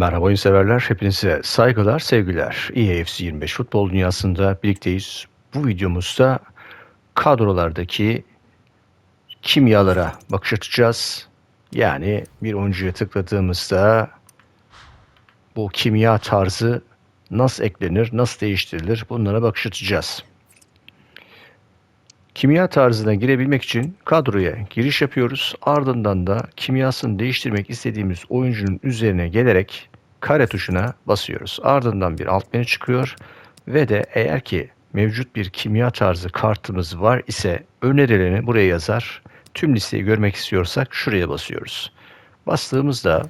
Merhaba oyun severler, hepinize saygılar, sevgiler. EAFC 25 futbol dünyasında birlikteyiz. Bu videomuzda kadrolardaki kimyalara bakış atacağız. Yani bir oyuncuya tıkladığımızda bu kimya tarzı nasıl eklenir, nasıl değiştirilir bunlara bakış atacağız. Kimya tarzına girebilmek için kadroya giriş yapıyoruz. Ardından da kimyasını değiştirmek istediğimiz oyuncunun üzerine gelerek kare tuşuna basıyoruz. Ardından bir alt menü çıkıyor ve de eğer ki mevcut bir kimya tarzı kartımız var ise önerilerini buraya yazar. Tüm listeyi görmek istiyorsak şuraya basıyoruz. Bastığımızda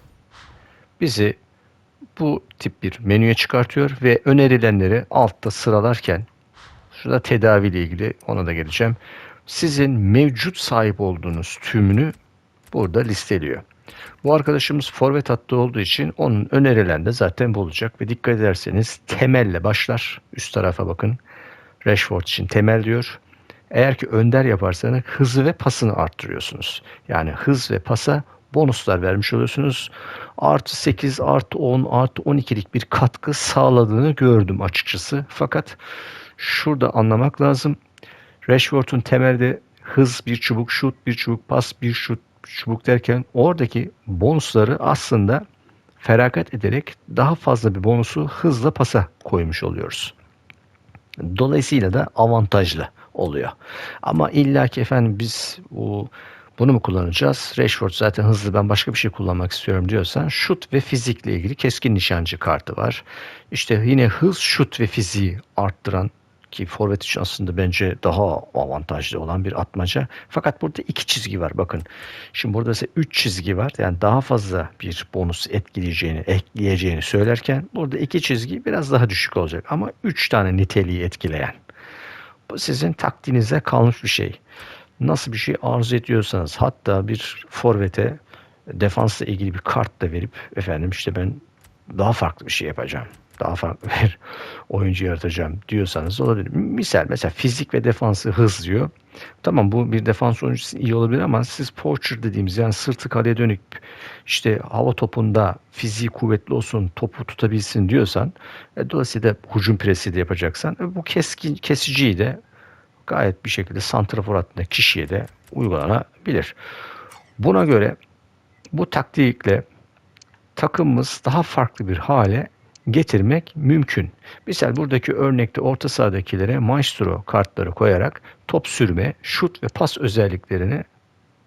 bizi bu tip bir menüye çıkartıyor ve önerilenleri altta sıralarken Şurada tedavi ile ilgili ona da geleceğim. Sizin mevcut sahip olduğunuz tümünü burada listeliyor. Bu arkadaşımız forvet hattı olduğu için onun önerilen de zaten bu olacak. Ve dikkat ederseniz temelle başlar. Üst tarafa bakın. Rashford için temel diyor. Eğer ki önder yaparsanız hızı ve pasını arttırıyorsunuz. Yani hız ve pasa bonuslar vermiş oluyorsunuz. Artı 8, artı 10, artı 12'lik bir katkı sağladığını gördüm açıkçası. Fakat şurada anlamak lazım. Rashford'un temelde hız bir çubuk, şut bir çubuk, pas bir şut çubuk derken oradaki bonusları aslında feragat ederek daha fazla bir bonusu hızla pasa koymuş oluyoruz. Dolayısıyla da avantajlı oluyor. Ama illa ki efendim biz bu bunu mu kullanacağız? Rashford zaten hızlı ben başka bir şey kullanmak istiyorum diyorsan şut ve fizikle ilgili keskin nişancı kartı var. İşte yine hız, şut ve fiziği arttıran ki forvet için aslında bence daha avantajlı olan bir atmaca. Fakat burada iki çizgi var bakın. Şimdi burada ise üç çizgi var. Yani daha fazla bir bonus etkileyeceğini, ekleyeceğini söylerken burada iki çizgi biraz daha düşük olacak. Ama üç tane niteliği etkileyen. Bu sizin taktiğinize kalmış bir şey. Nasıl bir şey arzu ediyorsanız hatta bir forvete defansla ilgili bir kart da verip efendim işte ben daha farklı bir şey yapacağım daha farklı bir oyuncu yaratacağım diyorsanız olabilir. Misal mesela fizik ve defansı hız diyor. Tamam bu bir defans oyuncusu iyi olabilir ama siz poacher dediğimiz yani sırtı kaleye dönük işte hava topunda fiziği kuvvetli olsun topu tutabilsin diyorsan e, dolayısıyla hücum presi de yapacaksan e, bu keskin kesiciyi de gayet bir şekilde santrafor hattında kişiye de uygulanabilir. Buna göre bu taktikle takımımız daha farklı bir hale getirmek mümkün. Misal buradaki örnekte orta sahadakilere maestro kartları koyarak top sürme, şut ve pas özelliklerini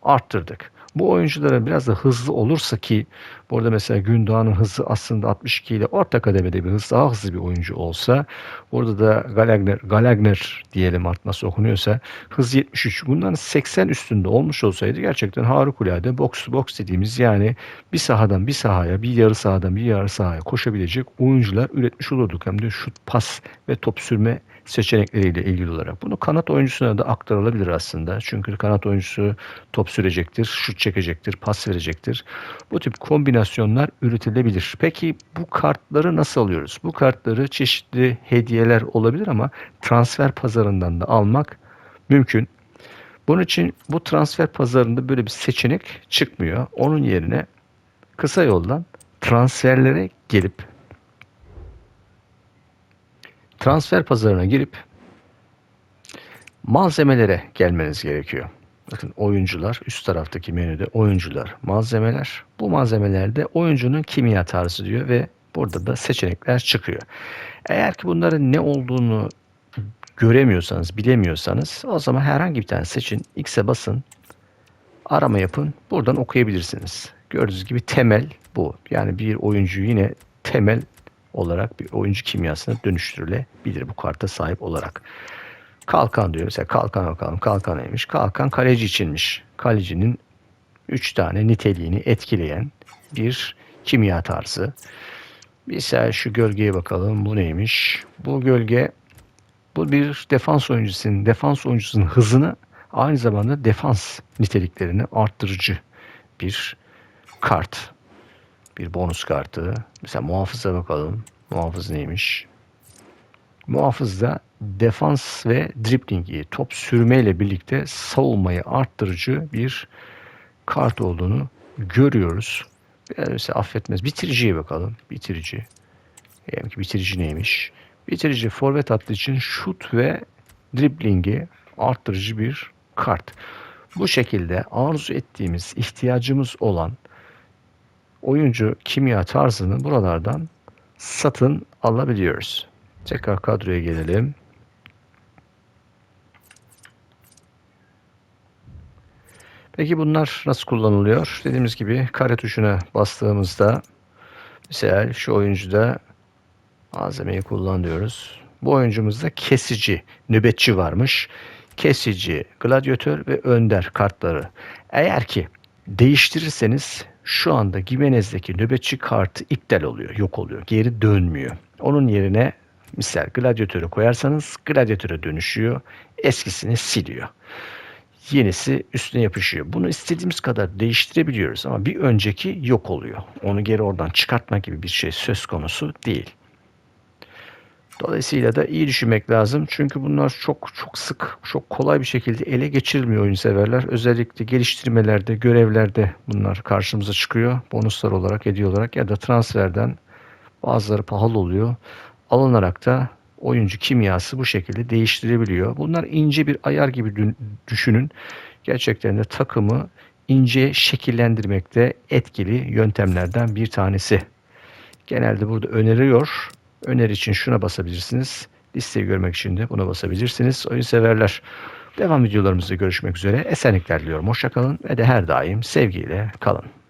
arttırdık. Bu oyunculara biraz da hızlı olursa ki burada mesela Gündoğan'ın hızı aslında 62 ile orta kademede bir hız daha hızlı bir oyuncu olsa burada da Galagner, Galagner diyelim artık nasıl okunuyorsa hız 73 bunların 80 üstünde olmuş olsaydı gerçekten harikulade box to box dediğimiz yani bir sahadan bir sahaya bir yarı sahadan bir yarı sahaya koşabilecek oyuncular üretmiş olurduk. Hem de şut, pas ve top sürme seçenekleriyle ilgili olarak. Bunu kanat oyuncusuna da aktarılabilir aslında. Çünkü kanat oyuncusu top sürecektir, şut çekecektir, pas verecektir. Bu tip kombinasyonlar üretilebilir. Peki bu kartları nasıl alıyoruz? Bu kartları çeşitli hediyeler olabilir ama transfer pazarından da almak mümkün. Bunun için bu transfer pazarında böyle bir seçenek çıkmıyor. Onun yerine kısa yoldan transferlere gelip transfer pazarına girip malzemelere gelmeniz gerekiyor. Bakın oyuncular üst taraftaki menüde oyuncular, malzemeler. Bu malzemelerde oyuncunun kimya tarzı diyor ve burada da seçenekler çıkıyor. Eğer ki bunların ne olduğunu göremiyorsanız, bilemiyorsanız o zaman herhangi bir tane seçin, X'e basın, arama yapın, buradan okuyabilirsiniz. Gördüğünüz gibi temel bu. Yani bir oyuncu yine temel olarak bir oyuncu kimyasına dönüştürülebilir bu karta sahip olarak. Kalkan diyor. Mesela kalkan bakalım. Kalkan neymiş? Kalkan kaleci içinmiş. Kalecinin 3 tane niteliğini etkileyen bir kimya tarzı. Mesela şu gölgeye bakalım. Bu neymiş? Bu gölge bu bir defans oyuncusunun defans oyuncusunun hızını aynı zamanda defans niteliklerini arttırıcı bir kart bir bonus kartı. Mesela muhafıza bakalım. Muhafız neymiş? Muhafızda defans ve driblingi, top sürmeyle birlikte savunmayı arttırıcı bir kart olduğunu görüyoruz. Yani mesela affetmez. Bitiriciye bakalım. Bitirici. Diyelim ki bitirici neymiş? Bitirici forvet attığı için şut ve driblingi arttırıcı bir kart. Bu şekilde arzu ettiğimiz, ihtiyacımız olan oyuncu kimya tarzını buralardan satın alabiliyoruz. Tekrar kadroya gelelim. Peki bunlar nasıl kullanılıyor? Dediğimiz gibi kare tuşuna bastığımızda mesela şu oyuncuda malzemeyi kullan diyoruz. Bu oyuncumuzda kesici, nöbetçi varmış. Kesici, gladyatör ve önder kartları. Eğer ki değiştirirseniz şu anda Gimenez'deki nöbetçi kartı iptal oluyor, yok oluyor, geri dönmüyor. Onun yerine misal gladyatörü koyarsanız gladyatöre dönüşüyor, eskisini siliyor. Yenisi üstüne yapışıyor. Bunu istediğimiz kadar değiştirebiliyoruz ama bir önceki yok oluyor. Onu geri oradan çıkartma gibi bir şey söz konusu değil. Dolayısıyla da iyi düşünmek lazım. Çünkü bunlar çok çok sık, çok kolay bir şekilde ele geçirilmiyor oyun severler. Özellikle geliştirmelerde, görevlerde bunlar karşımıza çıkıyor. Bonuslar olarak, hediye olarak ya da transferden bazıları pahalı oluyor. Alınarak da oyuncu kimyası bu şekilde değiştirebiliyor. Bunlar ince bir ayar gibi düşünün. Gerçekten de takımı ince şekillendirmekte etkili yöntemlerden bir tanesi. Genelde burada öneriyor. Öneri için şuna basabilirsiniz. Listeyi görmek için de buna basabilirsiniz. Oyun severler. Devam videolarımızda görüşmek üzere. Esenlikler diliyorum. Hoşçakalın ve de her daim sevgiyle kalın.